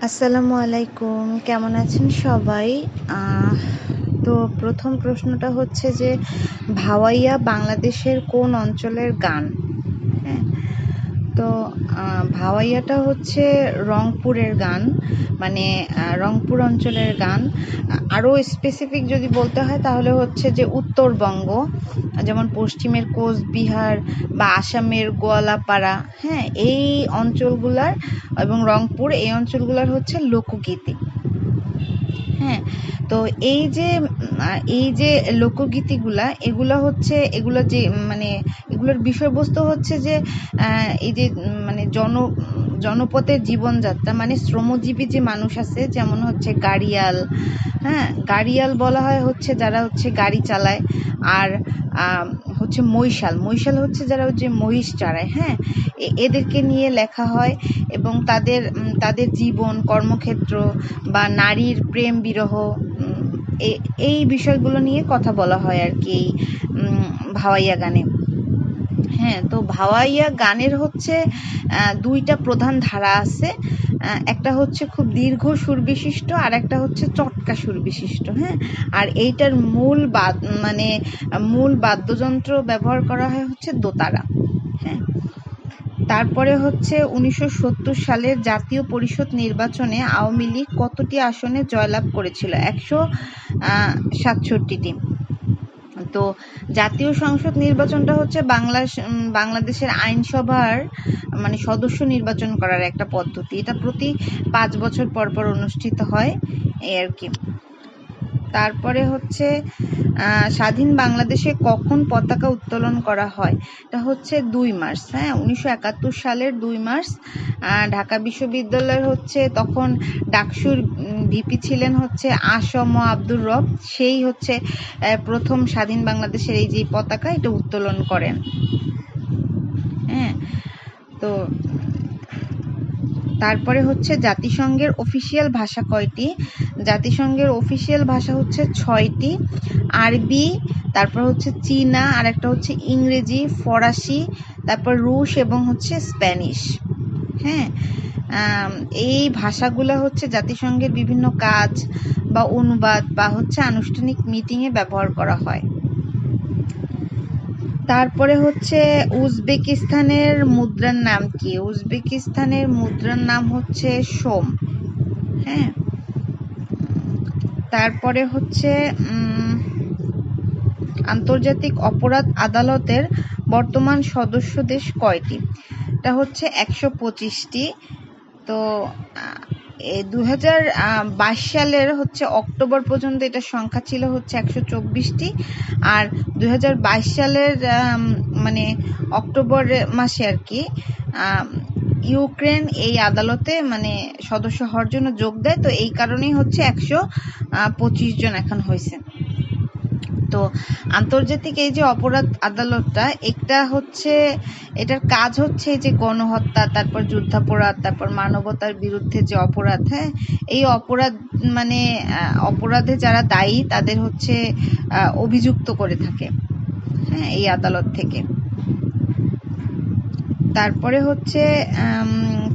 আসসালামু আলাইকুম, কেমন আছেন সবাই? তো প্রথম প্রশ্নটা হচ্ছে যে ভাওয়াইয়া বাংলাদেশের কোন অঞ্চলের গান? তো ভাওয়াইয়াটা হচ্ছে রংপুরের গান মানে রংপুর অঞ্চলের গান। আরও স্পেসিফিক যদি বলতে হয়, তাহলে হচ্ছে যে উত্তরবঙ্গ, যেমন পশ্চিমের কোচবিহার বা আসামের গোয়ালাপাড়া হ্যাঁ এই অঞ্চলগুলার এবং রংপুর, এই অঞ্চলগুলার হচ্ছে লোকগীতি। হ্যাঁ তো এই যে এই যে লোকগীতিগুলা, এগুলা হচ্ছে, এগুলো যে মানে এগুলোর বিষয়বস্তু হচ্ছে যে এই যে মানে জন, জনপথের জীবনযাত্রা মানে শ্রমজীবী যে মানুষ আছে, যেমন হচ্ছে গাড়িয়াল হ্যাঁ গাড়িয়াল বলা হয় হচ্ছে যারা হচ্ছে গাড়ি চালায়, আর হচ্ছে মৈশাল মৈশাল হচ্ছে যারা হচ্ছে মহিষ চড়ায় হ্যাঁ? এদেরকে নিয়ে লেখা হয় এবং তাদের তাদের জীবন, কর্মক্ষেত্র বা নারীর প্রেম বিরহ এই বিষয়গুলো নিয়ে কথা বলা হয় আর কি এই ভাওয়াইয়া গানে। হ্যাঁ তো ভাওয়াইয়া গানের হচ্ছে দুইটা প্রধান ধারা আছে। একটা হচ্ছে খুব দীর্ঘ সুর বিশিষ্ট আর একটা হচ্ছে চটকা সুর বিশিষ্ট হ্যাঁ? আর এইটার মূল বাদ মানে মূল বাদ্যযন্ত্র ব্যবহার করা হয় হচ্ছে দোতারা হ্যাঁ? তারপরে হচ্ছে উনিশশো সত্তর সালের জাতীয় পরিষদ নির্বাচনে আওয়ামী লীগ কতটি আসনে জয়লাভ করেছিল? একশো সাতষট্টিটি। তো জাতীয় সংসদ নির্বাচনটা হচ্ছে বাংলা বাংলাদেশের আইনসভার মানে সদস্য নির্বাচন করার একটা পদ্ধতি। এটা প্রতি পাঁচ বছর পর পর অনুষ্ঠিত হয়, এই আর কি। তারপরে হচ্ছে স্বাধীন বাংলাদেশে কখন পতাকা উত্তোলন করা হয়? এটা হচ্ছে দুই মার্চ হ্যাঁ? উনিশশো একাত্তর সালের দুই মার্চ ঢাকা বিশ্ববিদ্যালয়ের হচ্ছে তখন ডাকসুর ভিপি ছিলেন হচ্ছে আসম আব্দুর রব। সেই হচ্ছে প্রথম স্বাধীন বাংলাদেশের এই যে পতাকা, এটা উত্তোলন করেন। হ্যাঁ? তো তারপরে হচ্ছে জাতিসংঘের অফিসিয়াল ভাষা কয়টি? জাতিসংঘের অফিসিয়াল ভাষা হচ্ছে ছয়টি। আরবি, তারপর হচ্ছে চীনা আর একটা হচ্ছে ইংরেজি, ফরাসি, তারপর রুশ এবং হচ্ছে স্প্যানিশ। হ্যাঁ এই ভাষাগুলো হচ্ছে জাতিসংঘের বিভিন্ন কাজ বা অনুবাদ বা হচ্ছে আনুষ্ঠানিক মিটিংয়ে ব্যবহার করা হয়। তারপরে হচ্ছে উজবেকিস্তানের মুদ্রার নাম কি? উজবেকিস্তানের মুদ্রার নাম হচ্ছে সোম। হ্যাঁ? তারপরে হচ্ছে আন্তর্জাতিক অপরাধ আদালতের বর্তমান সদস্য দেশ কয়টি? এটা হচ্ছে একশো পঁচিশটি। তো দু হাজার বাইশ সালের হচ্ছে অক্টোবর পর্যন্ত এটা সংখ্যা ছিল হচ্ছে একশো চব্বিশটি। আর দু হাজার বাইশ সালের মানে অক্টোবর মাসে আর কি ইউক্রেন এই আদালতে মানে সদস্য হওয়ার জন্য যোগ দেয়। তো এই কারণেই হচ্ছে একশো পঁচিশ জন এখন হয়েছে। তো আন্তর্জাতিক এই যে অপরাধ আদালতটা এটা হচ্ছে, এটার কাজ হচ্ছে যে গণহত্যা, তারপর যুদ্ধাপরাধ, তারপর মানবতার বিরুদ্ধে যে অপরাধ হ্যাঁ? এই অপরাধ মানে অপরাধে যারা দায়ী, তাদের হচ্ছে অভিযুক্ত করে থাকে হ্যাঁ এই আদালত থেকে। তারপরে হচ্ছে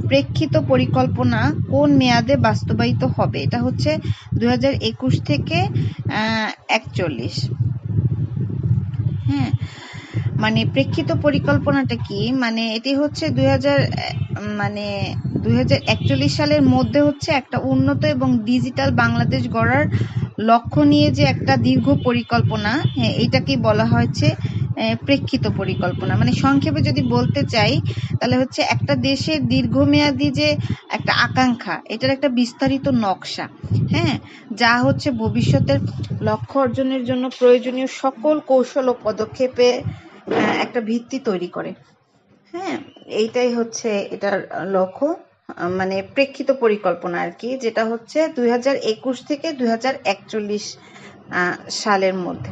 প্রেক্ষিত পরিকল্পনা কোন মেয়াদে বাস্তবায়িত হবে? এটা হচ্ছে দুই হাজার একুশ থেকে একচল্লিশ। হ্যাঁ মানে প্রেক্ষিত পরিকল্পনাটা কি? মানে এটি হচ্ছে দুই হাজার মানে দুই হাজার একচল্লিশ সালের মধ্যে হচ্ছে একটা উন্নত এবং ডিজিটাল বাংলাদেশ গড়ার লক্ষ্য নিয়ে যে একটা দীর্ঘ পরিকল্পনা হ্যাঁ এইটাকেই বলা হয়েছে প্রেক্ষিত পরিকল্পনা। মানে সংক্ষেপে যদি বলতে চাই, তাহলে হচ্ছে একটা দেশের দীর্ঘমেয়াদী যে একটা আকাঙ্ক্ষা, এটার একটা বিস্তারিত নকশা হ্যাঁ? যা হচ্ছে ভবিষ্যতের লক্ষ্য অর্জনের জন্য প্রয়োজনীয় সকল কৌশল ও পদক্ষেপে একটা ভিত্তি তৈরি করে। হ্যাঁ? এইটাই হচ্ছে এটার লক্ষ্য মানে প্রেক্ষিত পরিকল্পনা আর কি, যেটা হচ্ছে দুই হাজার একুশ থেকে দুই সালের মধ্যে।